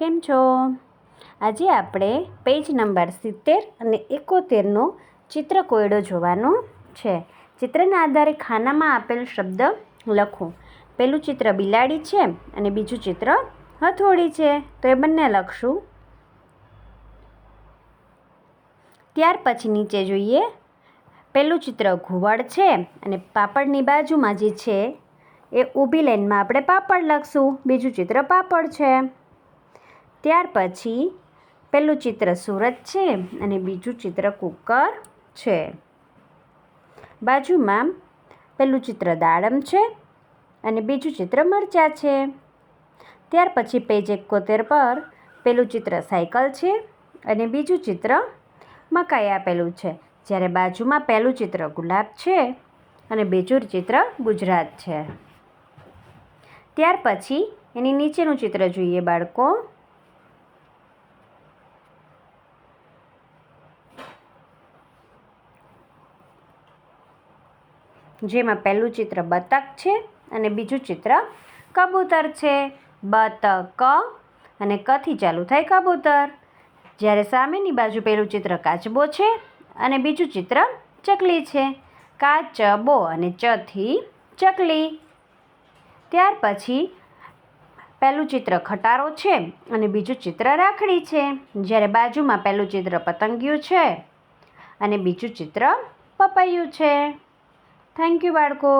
કેમ છો? આજે આપણે પેજ નંબર સિત્તેર અને એકોતેરનો ચિત્ર કોયડો જોવાનો છે. ચિત્રના આધારે ખાનામાં આપેલ શબ્દ લખો. પેલું ચિત્ર બિલાડી છે અને બીજું ચિત્ર હથોડી છે. તો એ બંને લખશું. ત્યાર પછી નીચે જોઈએ. પેલું ચિત્ર ઘુવડ છે અને પાપડની બાજુમાં જે છે એ ઊભી લાઈનમાં આપણે પાપડ લખશું. બીજું ચિત્ર પાપડ છે. ત્યાર પછી પેલું ચિત્ર સુરત છે અને બીજું ચિત્ર કુકર છે. બાજુમાં પેલું ચિત્ર દાડમ છે અને બીજું ચિત્ર મરચાં છે. ત્યાર પછી પેજ એકોતેર પર પેલું ચિત્ર સાયકલ છે અને બીજું ચિત્ર મકાઈ આપેલું છે. જ્યારે બાજુમાં પહેલું ચિત્ર ગુલાબ છે અને બીજું ચિત્ર ગુજરાત છે. ત્યાર પછી એની નીચેનું ચિત્ર જોઈએ બાળકો. જેમાં પહેલું ચિત્ર બતક છે અને બીજું ચિત્ર કબૂતર છે. બતક અને કથી ચાલુ થાય કબૂતર? જ્યારે સામેની બાજુ પેલું ચિત્ર કાચબો છે અને બીજું ચિત્ર ચકલી છે. કાચબો અને ચથી ચકલી. ત્યાર પછી પહેલું ચિત્ર ખટારો છે અને બીજું ચિત્ર રાખડી છે. જ્યારે બાજુમાં પહેલું ચિત્ર પતંગિયું છે અને બીજું ચિત્ર પપૈયું છે. थँक्यू बाळको.